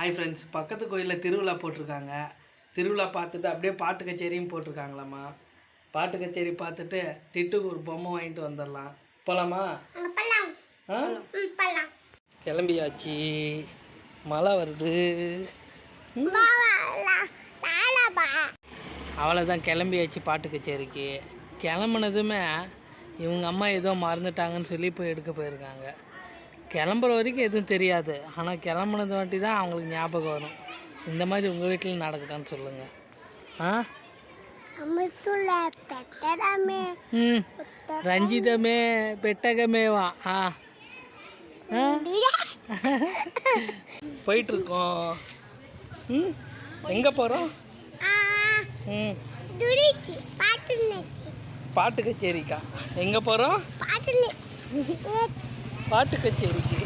Hi friends பக்கத்து கோயிலில் திருவிழா போட்டிருக்காங்க. திருவிழா பார்த்துட்டு அப்படியே பாட்டு கச்சேரியும் போட்டிருக்காங்களாம்மா. பாட்டு கச்சேரி பார்த்துட்டு டிட்டுக்கு ஒரு பொம்மை வாங்கிட்டு வந்துடலாம். போகலாமா கிளம்பியாச்சு. மழை வருது. அவ்வளோதான் கிளம்பியாச்சு பாட்டு கச்சேரிக்கு. கிளம்புனதுமே இவங்க அம்மா ஏதோ மறந்துட்டாங்கன்னு சொல்லி போய் எடுக்க போயிருக்காங்க. கிளம்புற வரைக்கும் எதுவும் தெரியாது. ஆனால் கிளம்புனது வாட்டி தான் அவங்களுக்கு ஞாபகம் வரும். இந்த மாதிரி உங்கள் வீட்டில் நடக்குதான்னு சொல்லுங்கள் ஆ? ரஞ்சிதமே பெட்டகமேவா? ஆ. ஆ? போயிட்டுருக்கோம். ம்? எங்கே போகிறோம் ம். பாட்டு கச்சேரிக்கா. எங்கே போகிறோம் பாட்டு கச்சேரிக்கு.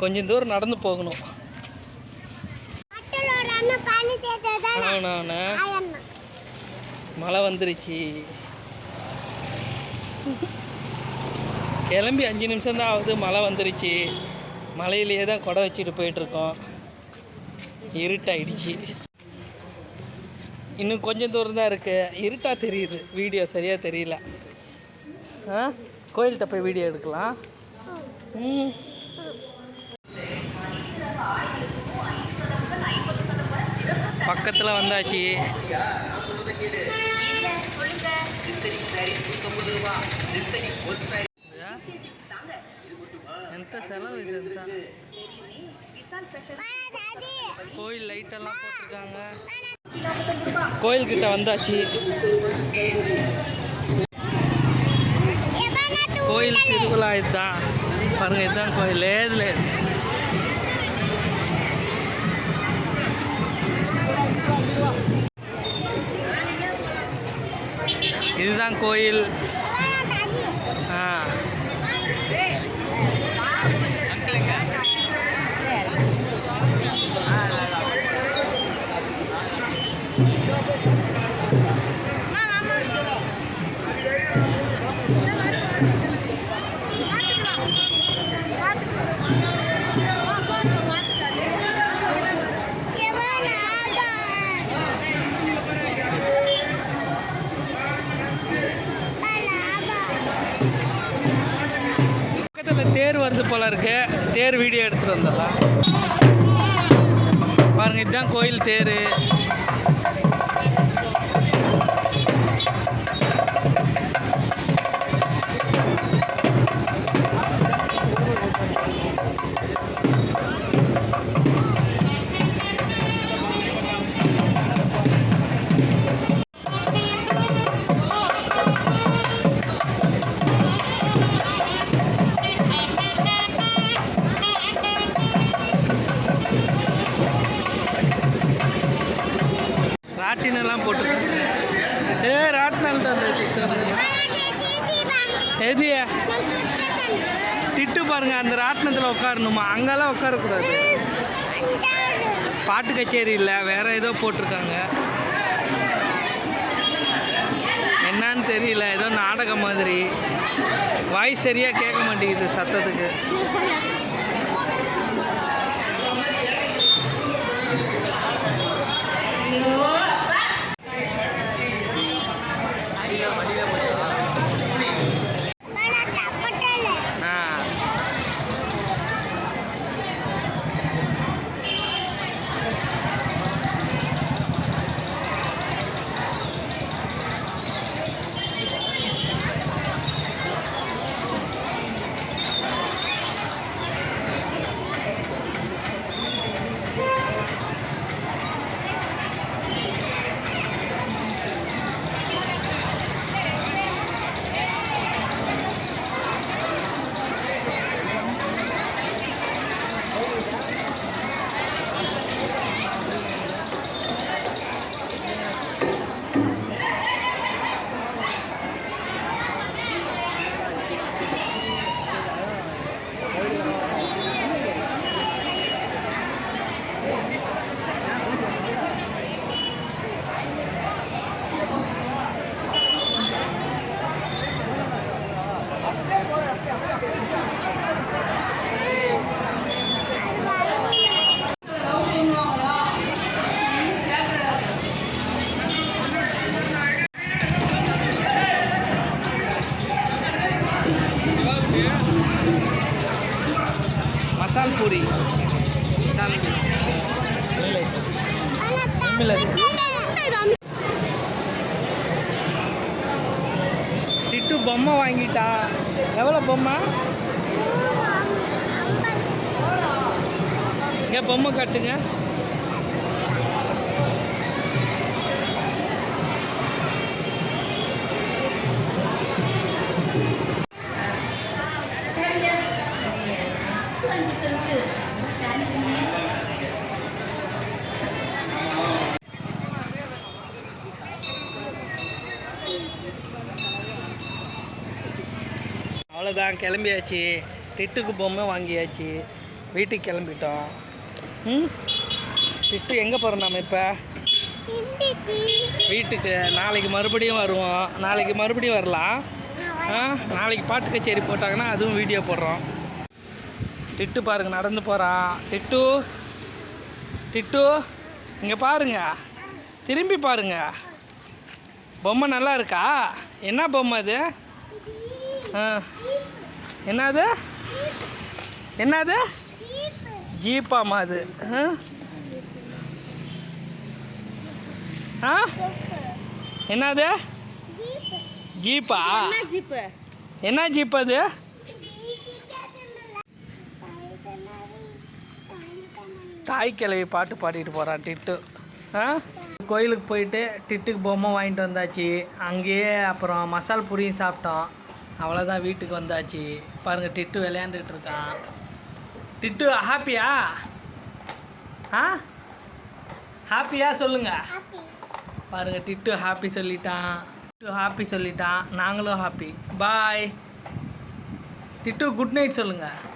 கொஞ்சம் தூரம் நடந்து போகணும். ஆனாண்ணா மழை வந்துருச்சு. கிளம்பி அஞ்சு நிமிஷம் தான் ஆகுது மழை வந்துருச்சு. மலையிலேயே தான் குடை வச்சுட்டு போயிட்டுருக்கோம். இருட்டாயிடுச்சு. இன்னும் கொஞ்சம் தூரம் தான் இருக்குது இருட்டாக தெரியுது. வீடியோ சரியாக தெரியல. கோயில்கிட்ட போய் வீடியோ எடுக்கலாம் ம் பக்கத்தில் வந்தாச்சு ఎంత సెలవు ఇదంతా கோயில் லைட்டெல்லாம் போட்டிருக்காங்க கோயில்கிட்ட வந்தாச்சு கோயில் திருவிழா இதுதான் பாருங்கள் இதுதான் கோயில். இதில் இதுதான் கோயில். தேர் இருக்கு. தேர் வீடியோ எடுத்துட்டு வந்துடலாம். பாருங்க இதுதான் கோயில் தேர். எது? திட்டு பாருங்க அந்த ராட்டினத்தில் உட்காரணுமா அங்கெல்லாம் உட்காரக்கூடாது பாட்டு கச்சேரி இல்லை வேற ஏதோ போட்டிருக்காங்க. என்னன்னு தெரியல ஏதோ நாடகம் மாதிரி. வாய்ஸ் சரியாக கேட்க மாட்டேங்குது சத்தத்துக்கு. ஆ மசால் பூரி. திட்டு பொம்மை வாங்கிட்டா. எவ்வளோ பொம்மை? இங்கே பொம்மை கட்டுங்க. அவ்வளோதான் கிளம்பியாச்சு. திட்டுக்கு பொம்மை வாங்கியாச்சு. வீட்டுக்கு கிளம்பிட்டோம். ம்? திட்டு எங்கே போகிறோம் நம்ம இப்போ வீட்டுக்கு. நாளைக்கு மறுபடியும் வருவோம். நாளைக்கு மறுபடியும் வரலாம். நாளைக்கு பாட்டு கச்சேரி போட்டாங்கன்னா அதுவும் வீடியோ போடுறோம். திட்டு பாருங்க நடந்து போகிறான் திட்டு திட்டு இங்கே பாருங்க. திரும்பி பாருங்க. பொம்மை நல்லா இருக்கா? என்ன பொம்மை அது? என்னது? என்னது? ஜீப்பாமா அது. ஆ? என்னது? ஜீப்பா. ஜீப்பு? என்ன ஜீப் அது? தாய் கிழவி பாட்டு பாடிட்டு போகிறான் டிட்டு. ஆ? கோயிலுக்கு போயிட்டு டிட்டுக்கு பொம்மை வாங்கிட்டு வந்தாச்சு. அங்கேயே அப்புறம் மசால் பூரியும் சாப்பிட்டோம். அவ்வளோதான் வீட்டுக்கு வந்தாச்சு. பாருங்கள் டிட்டு விளையாண்டுட்டு இருக்கான். டிட்டு ஹாப்பியா? ஆ? ஹாப்பியா சொல்லுங்க. பாருங்க டிட்டு ஹாப்பி சொல்லிட்டான். டிட்டு ஹாப்பி சொல்லிட்டான். நாங்களும் happy. Bye. Dittu good night சொல்லுங்கள்